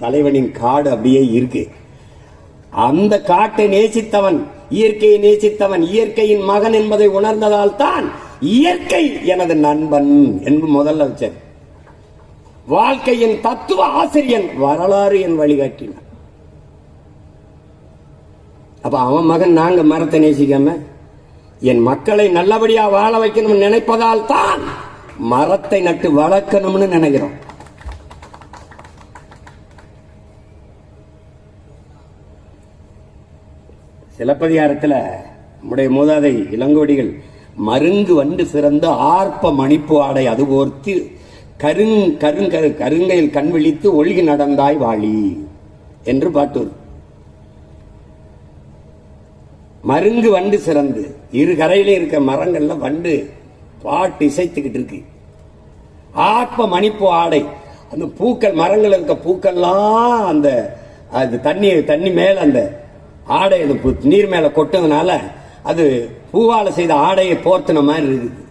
தலைவனின் காடு அப்படியே இருக்கு. அந்த காட்டை நேசித்தவன் இயற்கையை நேசித்தவன் இயற்கையின் மகன் என்பதை உணர்ந்ததால் தான் இயற்கை எனது நண்பன் என்று முதல்ல வச்சார். வாழ்க்கையின் தத்துவ ஆசிரியன் வரலாறு என் வழிகாட்டினான் அப்ப அவன் மகன் நாங்க மரத்தை நேசிக்காம என் மக்களை நல்லபடியா வாழ வைக்கணும்னு நினைப்பதால் தான் மரத்தை நட்டு வளர்க்கணும்னு நினைக்கிறோம். சிலப்பதிகாரத்தில் நம்முடைய மூதாதை இளங்கோடிகள் மருங்கு வண்டு சிறந்த ஆர்ப்ப மணிப்பு ஆடை அது ஓர்த்து கருங் கருங்கரு கருங்கையில் கண் விழித்து ஒழுகி நடந்தாய் வாழி என்று பாட்டு மருங்கு வண்டு சிறந்து. இரு கரையிலே இருக்க மரங்கள்ல வண்டு பாட்டு இசைத்துக்கிட்டு இருக்கு. ஆர்ப்ப மணிப்பு ஆடை. அந்த பூக்கள் மரங்கள் இருக்க பூக்கள்லாம் அந்த அது தண்ணி தண்ணி மேல அந்த ஆடை அது நீர் மேலே கொட்டதுனால அது பூவால் செய்த ஆடையை போர்த்தின மாதிரி இருக்குது.